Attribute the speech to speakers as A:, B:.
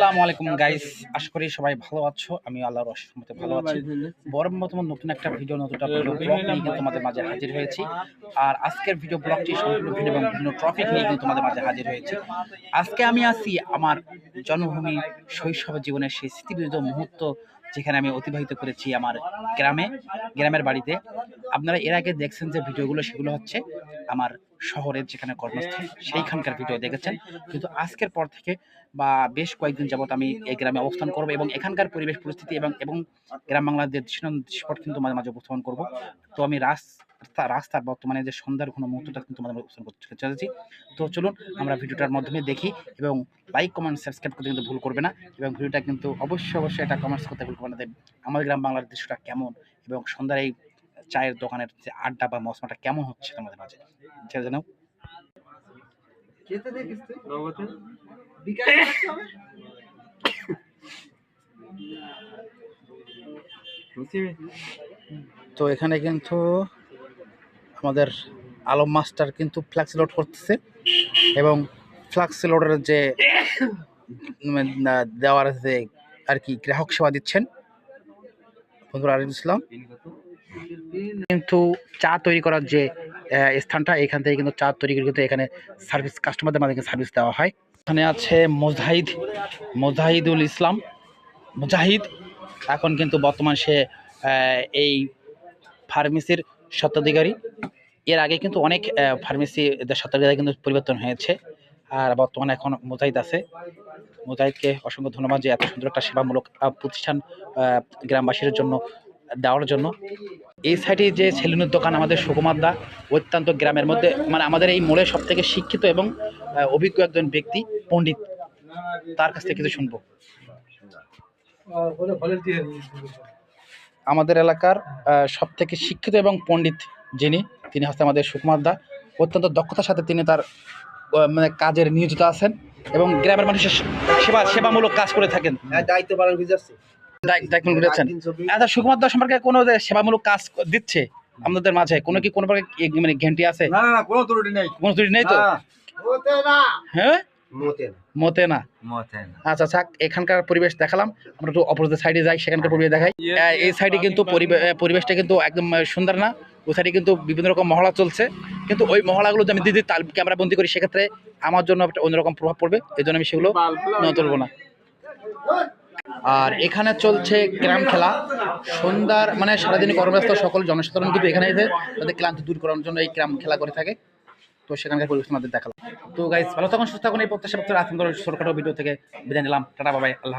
A: আসসালামু আলাইকুম গাইস আশা করি সবাই ভালো আছো আমি আল্লাহর রহমতে ভালো আছি। বরং বর্তমান নতুন একটা ভিডিও নতুন ব্লগ নিয়ে কিন্তু তোমাদের মাঝে হাজির হয়েছি। আর আজকের ভিডিও ব্লগটি সম্পূর্ণ ভিডিও এবং বিভিন্ন ট্রফিক নিয়ে কিন্তু তোমাদের মাঝে হাজির হয়েছি। আজকে আমি আছি আমার জন্মভূমি শৈশব জীবনের সেই স্মৃতিবিদ্ধ মুহূর্ত যেখানে আমি অতিবাহিত করেছি আমার গ্রামে গ্রামের বাড়িতে। আপনারা এর আগে দেখছেন যে ভিডিওগুলো সেগুলো হচ্ছে আমার শহরের যেখানে কর্মস্থল সেইখানকার ভিডিও দেখেছেন। কিন্তু আজকের পর থেকে বা বেশ কয়েকদিন যাবৎ আমি এই গ্রামে অবস্থান করব এবং এখানকার পরিবেশ পরিস্থিতি এবং এবং গ্রাম বাংলার যে দৃশ্যপট কিন্তু মাঝে মাঝে উপস্থাপন করব। তো আমি রাস্তা রাস্তার বর্তমানে যে সন্ধ্যার কোনো মুহূর্তটা কিন্তু মাঝে উপস্থাপন করতে চলেছি। তো চলুন আমরা ভিডিওটার মাধ্যমে দেখি এবং লাইক কমেন্ট সাবস্ক্রাইব করতে কিন্তু ভুল করবে না এবং ভিডিওটা কিন্তু অবশ্যই অবশ্যই এটা কমেন্টস করতে ভুল করবে না যে আমাদের গ্রাম বাংলার দৃশ্যটা কেমন এবং সন্ধ্যার এই চায়ের দোকানের যে আড্ডা বা মশমাটা কেমন হচ্ছে তোমাদের মাঝে? সেটা জানাও।
B: হবে?
A: তো এখানে কিন্তু আমাদের আলম মাস্টার কিন্তু ফ্ল্যাক্স লোড করতেছে এবং ফ্ল্যাক্স লোডের যে আহ, দেওয়ার যে আর কি গ্রাহক সেবা দিচ্ছেন। বন্ধুরা আরিফ ইসলাম। কিন্তু চা তৈরি করার যে স্থানটা, এখান থেকে কিন্তু চা তৈরি করে কিন্তু এখানে সার্ভিস কাস্টমারদের মাধ্যমে সার্ভিস দেওয়া হয়। এখানে আছে মুজাহিদ, মুজাহিদুল ইসলাম। মুজাহিদ এখন কিন্তু বর্তমান সে এই ফার্মেসির স্বত্বাধিকারী। এর আগে কিন্তু অনেক ফার্মেসি স্বত্বাধিকারী কিন্তু পরিবর্তন হয়েছে। আর বর্তমানে এখন মুজাহিদ আছে। মুজাহিদকে অসংখ্য ধন্যবাদ যে এত সুন্দর একটা সেবামূলক প্রতিষ্ঠান গ্রামবাসীর জন্য দেওয়ার জন্য। এই সাইডে যে সেলুনের দোকান আমাদের সুকুমার দা অত্যন্ত গ্রামের মধ্যে মানে আমাদের এই মোড়ে সব থেকে শিক্ষিত এবং অভিজ্ঞ একজন ব্যক্তি পণ্ডিত। তার কাছ থেকে কিছু শুনব। আমাদের এলাকার সব থেকে শিক্ষিত এবং পণ্ডিত যিনি তিনি হচ্ছে আমাদের সুকুমার দা অত্যন্ত দক্ষতার সাথে তিনি তার মানে কাজের নিয়োজিত আছেন এবং গ্রামের মানুষের সেবা সেবামূলক কাজ করে থাকেন।
B: দায়িত্ব পালন বুঝাচ্ছি
A: দায়- দায়িত্ব করেছেন আচ্ছা সুকুমার দা সম্পর্কে কোনো যে সেবামূলক কাজ দিচ্ছে আপনাদের মাঝে? কোনো কি কোনো প্রকার মানে ঘেন্টি আছে?
B: না না কোনো ত্রুটি নেই।
A: কোনো ত্রুটি নেই তো? হ্যাঁ?
B: মতে না।
A: আচ্ছা আচ্ছা এখানকার পরিবেশ দেখালাম। আমরা একটু অপোজিট সাইডে যাই সেখানকার পরিবেশ দেখাই। এই সাইডে কিন্তু পরিবে- পরিবেশটা কিন্তু একদম সুন্দর না। ওই সাইডে কিন্তু বিভিন্ন রকম মহড়া চলছে। কিন্তু ওই মহড়াগুলো যদি আমি দিদি তাল ক্যামেরা বন্দি করি সেক্ষেত্রে আমার জন্য একটা অন্যরকম প্রভাব পড়বে। এই জন্য আমি সেগুলো না তুলবো না। আর এখানে চলছে গ্রাম খেলা। সন্ধ্যার মানে সারাদিন কর্মব্যস্ত সকল জনসাধারণ কিন্তু এখানে এসে তাদের ক্লান্তি দূর করার জন্য এই গ্রাম খেলা করে থাকে। তো সেখানকার পরিবেশ আমাদের দেখালাম। তো গাইজ ভালো থাকুন, সুস্থ থাকুন। এই প্রত্যাশা ছোটখাটো ভিডিও থেকে বিদায় নিলাম। টাটা বাবাই আল্লাহ